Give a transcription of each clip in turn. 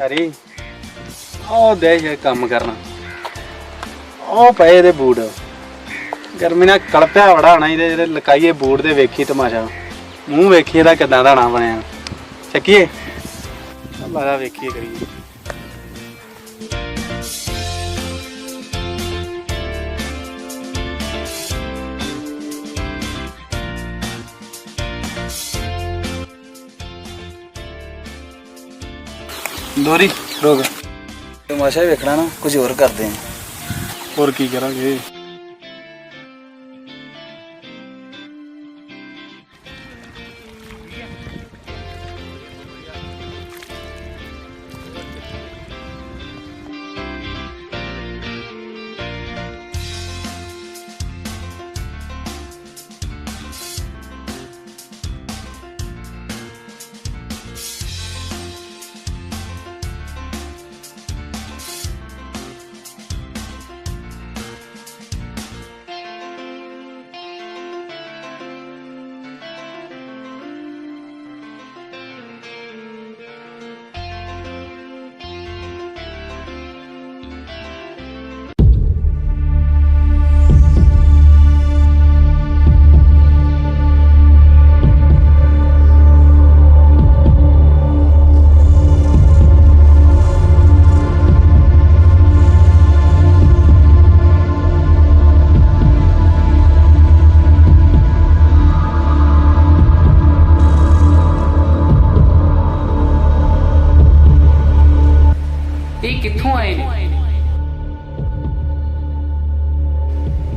ਹਰੀ ਉਹ ਦੇ ਇਹ ਕੰਮ ਕਰਨਾ। ਉਹ ਪਏ ਇਹਦੇ ਬੂਟ। ਗਰਮੀ ਨਾਲ ਕਲਪਿਆ ਬੜਾ ਹੋਣਾ ਇਹਦੇ, ਜਿਹੜੇ ਲਕਾਈਏ ਬੂਟ ਦੇ ਵੇਖੀ ਤਮਾਸ਼ਾ। ਮੂੰਹ ਵੇਖੀ ਇਹਦਾ ਕਿਦਾਂ ਦਾ ਨਾ ਬਣਿਆ। ਚੱਕੀਏ। ਅੱਲਾ ਵੇਖੀਏ ਕਰੀਏ। ਦੋਰੀ ਰੋਗ ਤਮਾਸ਼ਾ ਵੇਖਣਾ ਨਾ ਕੁਝ ਹੋਰ ਕਰਦੇ ਆ। ਹੋਰ ਕੀ ਕਰਾਂਗੇ?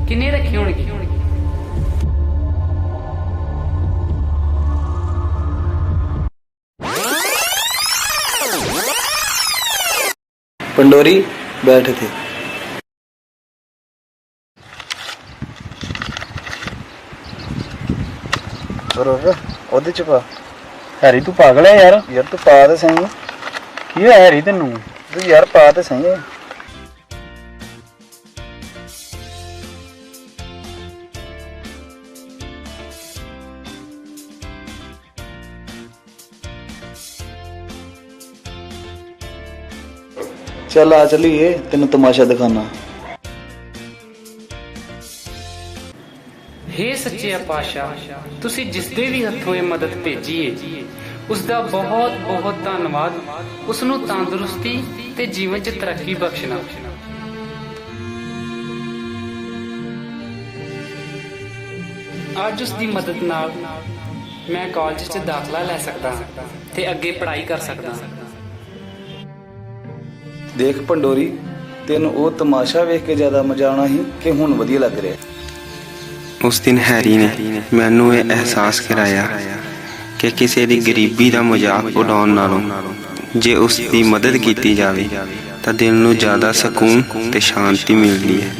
ਕਿੰਨੇ ਰੱਖੇ ਹੋਣਗੇ पंडोरी बैठे थे ਰੋਗ ਉਹਦੇ ਚ ਪਾ ਹੈਰੀ ਤੂੰ ਪਾਗਲ ਹੈ ਯਾਰ ਯਾਰ ਤੂੰ ਪਾ ਤੇ ਸਹੀ ਕੀ ਹੋਇਆ ਹੈਰੀ ਤੈਨੂੰ ਤੂੰ ਯਾਰ ਪਾ ਤੇ ਸਹੀ ਚੱਲ ਆ ਚਲੀਏ, ਤੈਨੂੰ ਤਮਾਸ਼ਾ ਦਿਖਾਣਾ ਹੇ ਸੱਚੇ ਪਾਤਸ਼ਾਹ, ਤੁਸੀਂ ਜਿਸ ਦੇ ਵੀ ਹੱਥੋਂ ਇਹ ਮਦਦ ਭੇਜੀ ਉਸ ਦਾ ਬਹੁਤ ਬਹੁਤ ਧੰਨਵਾਦ। ਉਸ ਨੂੰ ਤੰਦਰੁਸਤੀ ਤੇ ਜੀਵਨ 'ਚ ਤਰੱਕੀ ਬਖਸ਼ਣਾ। ਅੱਜ ਉਸ ਦੀ ਮਦਦ ਨਾਲ ਮੈਂ ਕਾਲਜ 'ਚ ਦਾਖਲਾ ਲੈ ਸਕਦਾ ਹਾਂ ਤੇ ਅੱਗੇ ਪੜ੍ਹਾਈ ਕਰ ਸਕਦਾ। ਹਾਂ ਦੇਖ ਪੰਡੋਰੀ, ਤੈਨੂੰ ਉਹ ਤਮਾਸ਼ਾ ਵੇਖ ਕੇ ਜ਼ਿਆਦਾ ਮਜ਼ਾ ਆਉਣਾ ਸੀ ਕਿ ਹੁਣ ਵਧੀਆ ਲੱਗ ਰਿਹਾ। ਉਸ ਦਿਨ ਹੈਰੀ ਨੇ ਮੈਨੂੰ ਇਹ ਅਹਿਸਾਸ ਕਰਾਇਆ ਕਿ ਕਿਸੇ ਦੀ ਗਰੀਬੀ ਦਾ ਮਜ਼ਾਕ ਉਡਾਉਣ ਨਾਲੋਂ ਜੇ ਉਸ ਦੀ ਮਦਦ ਕੀਤੀ ਜਾਵੇ, ਤਾਂ ਦਿਲ ਨੂੰ ਜ਼ਿਆਦਾ ਸਕੂਨ ਤੇ ਸ਼ਾਂਤੀ ਮਿਲਦੀ ਹੈ।